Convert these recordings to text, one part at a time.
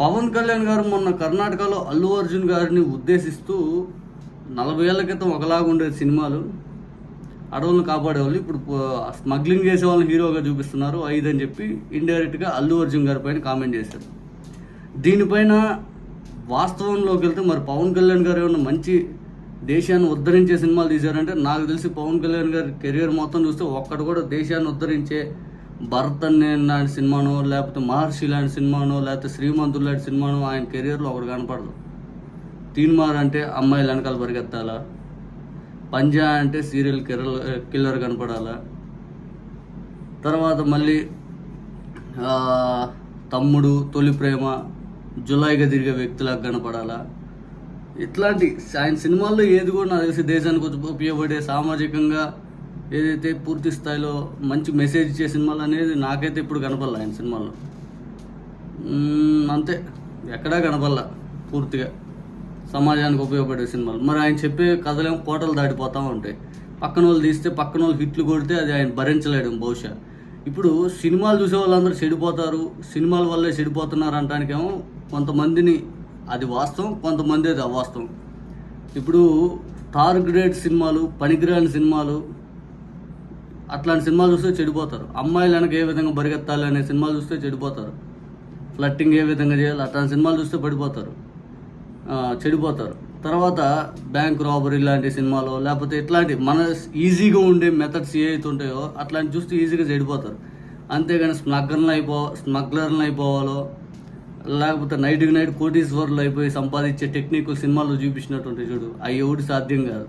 పవన్ కళ్యాణ్ గారు మొన్న కర్ణాటకలో అల్లు అర్జున్ గారిని ఉద్దేశిస్తూ నలభై ఏళ్ళ క్రితం ఒకలాగా ఉండేది సినిమాలు అడవులను కాపాడేవాళ్ళు ఇప్పుడు స్మగ్లింగ్ చేసే వాళ్ళని హీరోగా చూపిస్తున్నారు ఐదు అని చెప్పి ఇండైరెక్ట్గా అల్లు అర్జున్ గారి పైన కామెంట్ చేశారు. దీనిపైన వాస్తవంలోకి వెళ్తే మరి పవన్ కళ్యాణ్ గారు ఏమన్నా మంచి దేశాన్ని ఉద్ధరించే సినిమాలు తీశారంటే నాకు తెలిసి పవన్ కళ్యాణ్ గారి కెరియర్ మొత్తం చూస్తే ఒక్కడు కూడా దేశాన్ని ఉద్ధరించే భరత్ లాంటి సినిమానో లేకపోతే మహర్షి లాంటి సినిమానో లేకపోతే శ్రీమంతుడు లాంటి సినిమానో ఆయన కెరియర్లో ఒకటి కనపడదు. తీన్మార్ అంటే అమ్మాయిలు వెనకాల పరిగెత్తాలా? పంజా అంటే సీరియల్ కిరల్ కిల్లర్ కనపడాలా? తర్వాత మళ్ళీ తమ్ముడు తొలి ప్రేమ జులాయిగా తిరిగే వ్యక్తిలాగా కనపడాలా? ఇట్లాంటి ఆయన సినిమాల్లో ఏది కూడా నాకు తెలిసి దేశానికి ఉపయోగపడే సామాజికంగా ఏదైతే పూర్తి స్థాయిలో మంచి మెసేజ్ ఇచ్చే సినిమాలు అనేది నాకైతే ఇప్పుడు కనపడలే ఆయన సినిమాల్లో. అంతే. ఎక్కడా కనపడలా పూర్తిగా. సమాజానికి ఉపయోగపడే సినిమాలు. మరి ఆయన చెప్పే కథలేమో కోటలు దాటిపోతూ ఉంటాయి. పక్కన వాళ్ళు తీస్తే పక్కన వాళ్ళు హిట్లు కొడితే అది ఆయన భరించలేడు బహుశా. ఇప్పుడు సినిమాలు చూసే వాళ్ళందరూ చెడిపోతారు. సినిమాల వల్లే చెడిపోతున్నారు అనటానికేమో కొంతమందిని అది వాస్తవం కొంతమంది అది అవాస్తవం. ఇప్పుడు థార్ గ్రేడ్ సినిమాలు పనికిరాని సినిమాలు అట్లాంటి సినిమాలు చూస్తే చెడిపోతారు. అమ్మాయిలు వెనక ఏ విధంగా బరిగెత్తాలి అనే సినిమాలు చూస్తే చెడిపోతారు. ఫ్లట్టింగ్ ఏ విధంగా చేయాలి అట్లాంటి సినిమాలు చూస్తే పడిపోతారు. చెడిపోతారు. తర్వాత బ్యాంక్ రాబరీ లాంటి సినిమాలు లేకపోతే ఇట్లాంటి మన ఈజీగా ఉండే మెథడ్స్ ఏ అయితే ఉంటాయో అట్లాంటి చూస్తే ఈజీగా చెడిపోతారు. అంతేగాని స్మగ్లర్లు అయిపో స్మగ్లర్లు అయిపోవాలో లేకపోతే నైట్కి నైట్ కోటీశ్వర్లు అయిపోయి సంపాదించే టెక్నిక్ సినిమాల్లో చూపించినట్టుంటే చూడు. అవి ఎవటి సాధ్యం కాదు.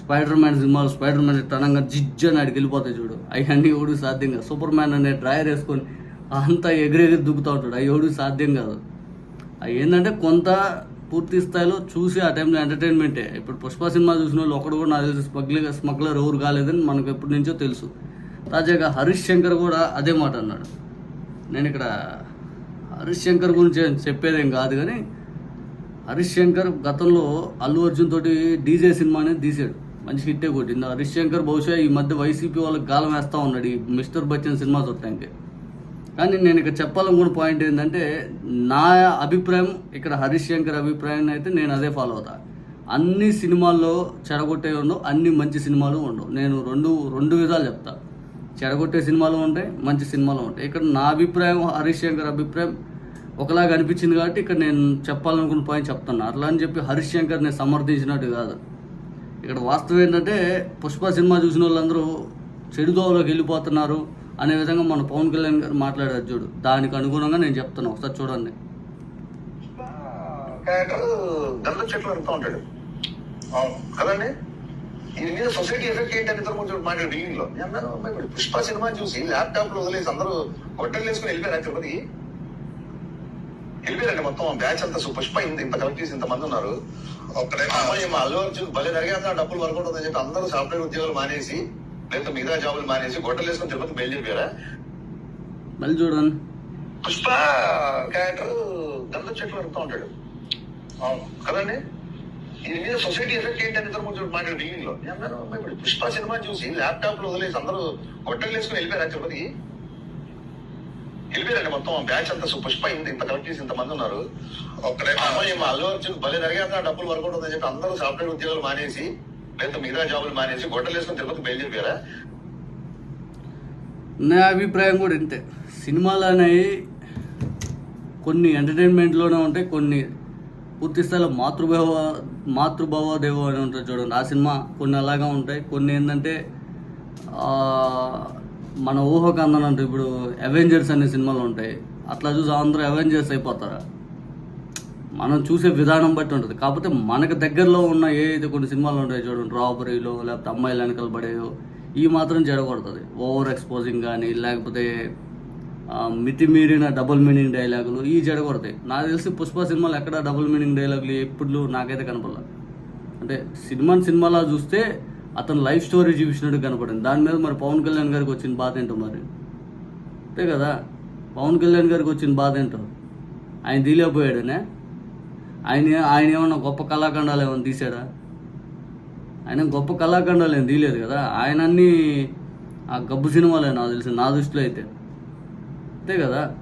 స్పైడర్ మ్యాన్ సినిమాలు స్పైడర్ మ్యాన్ తనంగా జిజ్ అని ఆడికి వెళ్ళిపోతాయి చూడు. అవన్నీ ఎవడు సాధ్యం కాదు. సూపర్ మ్యాన్ అనే డ్రాయర్ వేసుకొని అంతా ఎగిరెగిరి దుక్కుతూ ఉంటాడు. అవి ఎవడు సాధ్యం కాదు. అవి ఏంటంటే కొంత పూర్తి స్థాయిలో చూసి ఆ టైంలో ఎంటర్టైన్మెంటే ఇప్పుడు పుష్ప సినిమా చూసిన వాళ్ళు ఒకడు కూడా నాకు తెలిసి స్మగ్లర్ స్మగ్లర్ ఎవరు కాలేదని మనకు ఎప్పటి నుంచో తెలుసు. తాజాగా హరీష్ శంకర్ కూడా అదే మాట అన్నాడు. నేను ఇక్కడ హరీష్ శంకర్ గురించి ఏం చెప్పేదేం కాదు కానీ హరీష్ శంకర్ గతంలో అల్లు అర్జున్ తోటి డీజే సినిమా అనేది తీసాడు మంచి హిట్టే కొట్టింది హరీష్ శంకర్ బహుశా ఈ మధ్య వైసీపీ వాళ్ళకి గాలం వేస్తూ ఉన్నాడు. ఈ మిస్టర్ బచ్చన్ సినిమా చూడటానికి కానీ నేను ఇక్కడ చెప్పాలనుకున్న పాయింట్ ఏంటంటే నా అభిప్రాయం ఇక్కడ హరీష్ శంకర్ అభిప్రాయం అయితే నేను అదే ఫాలో అవుతా. అన్ని సినిమాల్లో చెడగొట్టే ఉండవు అన్ని మంచి సినిమాలు ఉండవు. నేను రెండు రెండు విధాలు చెప్తా. చెడగొట్టే సినిమాలు ఉంటాయి మంచి సినిమాలు ఉంటాయి. ఇక్కడ నా అభిప్రాయం హరీష్ శంకర్ అభిప్రాయం ఒకలాగా అనిపించింది కాబట్టి ఇక్కడ నేను చెప్పాలనుకున్న పాయింట్ చెప్తున్నా. అట్లా అని చెప్పి హరీష్ శంకర్ నేను సమర్థించినట్టు కాదు. ఇక్కడ వాస్తవం ఏంటంటే పుష్ప సినిమా చూసిన వాళ్ళందరూ చెడుదోవలోకి వెళ్ళిపోతున్నారు అనే విధంగా మన పవన్ కళ్యాణ్ గారు మాట్లాడారు చూడు. దానికి అనుగుణంగా నేను చెప్తాను ఒకసారి చూడండి. క్యారెక్టర్ గంధ చెట్లు అడుగుతూ ఉంటాడు. అవును. కదండి? ఇది మీద సొసైటీ ఎఫెక్ట్ ఏంటని ఇద్దరు కొంచెం మాట్లాడు బిగినింగ్లో పుష్ప సినిమా చూసి ల్యాప్టాప్లో వదిలేసి అందరూ గొడ్డలు వేసుకుని వెళ్ళిపోయారు తిరుపతి వెళ్ళిపోయారండి మొత్తం బ్యాచ్ అంతా సు- పుష్ప ఇంత ఇంత కలెక్ట్ చేసి ఇంత మంది ఉన్నారు. అమ్మాయి మా అల్లు అర్జున్ భలే జరిగేంత డబ్బులు వర్క్ అవుతుందని చెప్పి అందరూ సాఫ్ట్వేర్ ఉద్యోగాలు మానేసి లేదా మిగతా జాబులు మానేసి గొడ్డలు వేసుకుని తిరుపతి బయలుదేరిపోయారా? మళ్ళీ చూడండి పుష్ప క్యారెక్టర్ గంధ చెట్లు అడుగుతూ ఉంటాడు. అవును. కదండి? ఇది మీద సొసైటీ ఎఫెక్ట్ ఏంటి అని ఇద్దరు కొంచెం మాట్లాడు బిగినింగ్లో. పుష్ప సినిమా చూసి ల్యాప్టాప్లో వదిలేసి అందరూ గొడ్డలు వేసుకుని వెళ్ళిపోయారా తిరుపతి? వెళ్ళిపోయారండి మొత్తం. బ్యాచ్ అంతా సు- పుష్ప ఇంత ఇంత కలెక్ట్ చేసి ఇంత మంది ఉన్నారు. అమ్మాయి మా అల్లు అర్జున్ భలే జరిగేంత డబ్బులు వర్క్ అవుతుందని చెప్పి అందరూ సాఫ్ట్వేర్ ఉద్యోగాలు మానేసి లేదా మిగతా జాబులు మానేసి గొడ్డలు వేసుకుని తిరుపతి బయలుదేరిపోయారా? నా అభిప్రాయం కూడా ఇంతే. సినిమాలు అనేవి కొన్ని ఎంటర్టైన్మెంట్లోనే ఉంటాయి కొన్ని పూర్తి స్థాయిలో మాతృభావ మాతృభావ దేవో అని ఉంటుంది చూడండి. ఆ సినిమా కొన్ని అలాగా ఉంటాయి. కొన్ని ఏంటంటే ఆ, మన ఊహకు అందనంటే ఇప్పుడు అవెంజర్స్ అనే సినిమాలు ఉంటాయి. అట్లా చూసి అందరూ అవెంజర్స్ అయిపోతారా? మనం చూసే విధానం బట్టి ఉంటుంది. కాకపోతే మనకు దగ్గరలో ఉన్న ఏ అయితే కొన్ని సినిమాలు ఉంటాయి చూడండి రాబరీలో లేకపోతే అమ్మాయిలు వెనకలు పడేయో ఈ మాత్రం జరగకూడదు ఓవర్ ఎక్స్పోజింగ్ కానీ లేకపోతే మితిమీరిన డబుల్ మీనింగ్ డైలాగులు ఈ చెడగొడతాయి. నాకు తెలిసి పుష్ప సినిమాలు ఎక్కడ డబుల్ మీనింగ్ డైలాగులు ఎప్పుడు నాకైతే కనపడలేదు అంటే సినిమాని సినిమాలా చూస్తే అతను లైఫ్ స్టోరీ చూపించినట్టు కనపడింది. దాని మీద మరి పవన్ కళ్యాణ్ గారికి వచ్చిన బాధ ఏంటో మరి? అంతే కదా? పవన్ కళ్యాణ్ గారికి వచ్చిన బాధ ఏంటో? ఆయన తీలేకపోయాడనే? ఆయన ఆయన ఏమన్నా గొప్ప కళాఖండాలు ఏమైనా తీసాడా ఆయన గొప్ప కళాఖండాలు ఏం తీయలేదు కదా? ఆయన అన్ని ఆ గబ్బు సినిమాలే నాకు తెలిసి నా దృష్టిలో అయితే. అంతే కదా?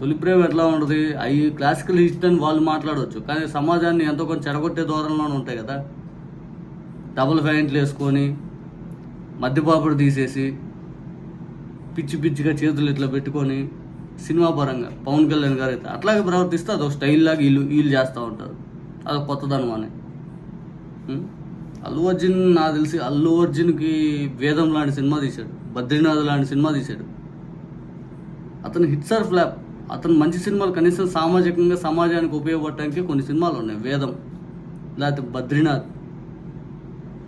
తొలి ప్రేమ ఎట్లా ఉంటుంది? అవి క్లాసికల్ హిట్ అని వాళ్ళు మాట్లాడవచ్చు కానీ సమాజాన్ని ఎంతో కొంచెం చెడగొట్టే ధోరణిలోనే ఉంటాయి కదా? డబుల్ ప్యాంట్లు వేసుకొని మద్యపాపుడు తీసేసి పిచ్చి పిచ్చిగా చేతులు ఇట్లా పెట్టుకొని సినిమా పరంగా పవన్ కళ్యాణ్ గారు అయితే అట్లాగే ప్రవర్తిస్తే అదొక స్టైల్ లాగా వీళ్ళు వీళ్ళు చేస్తూ ఉంటారు. అదొక కొత్తదనం అని. అల్లు అర్జున్ నాకు తెలిసి అల్లు అర్జున్కి వేదం లాంటి సినిమా తీశాడు. బద్రీనాథ్ లాంటి సినిమా తీశాడు. అతను హిట్స్ ఆర్ ఫ్లాప్. అతను మంచి సినిమాలు కనీసం సామాజికంగా సమాజానికి ఉపయోగపడటానికి కొన్ని సినిమాలు ఉన్నాయి. వేదం లేకపోతే బద్రీనాథ్.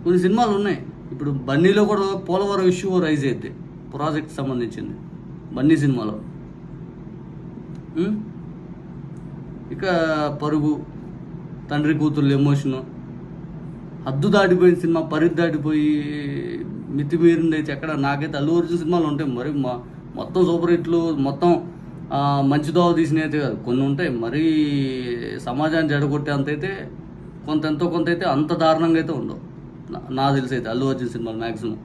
కొన్ని సినిమాలు ఉన్నాయి. ఇప్పుడు బన్నీలో కూడా పోలవరం ఇష్యూ రైజ్ అయింది ప్రాజెక్ట్ సంబంధించింది. బన్నీ సినిమాలో. ఇక పరుగు తండ్రి కూతుర్లు ఎమోషను హద్దు దాటిపోయిన సినిమా పరిధి దాటిపోయి మితిమీరింది అయితే ఎక్కడ? నాకైతే అల్లు అర్జున్ సినిమాలు ఉంటాయి. మరి మా మొత్తం సూపర్ హిట్లు మొత్తం మంచి దోవ తీసినవి అయితే కాదు. కొన్ని ఉంటాయి. మరీ సమాజాన్ని జడగొట్టే అంత అయితే కొంత ఎంతో కొంత అయితే అంత దారుణంగా అయితే ఉండవు. నాకు తెలిసి అయితే అల్లు అర్జున్ సినిమాలు మ్యాక్సిమం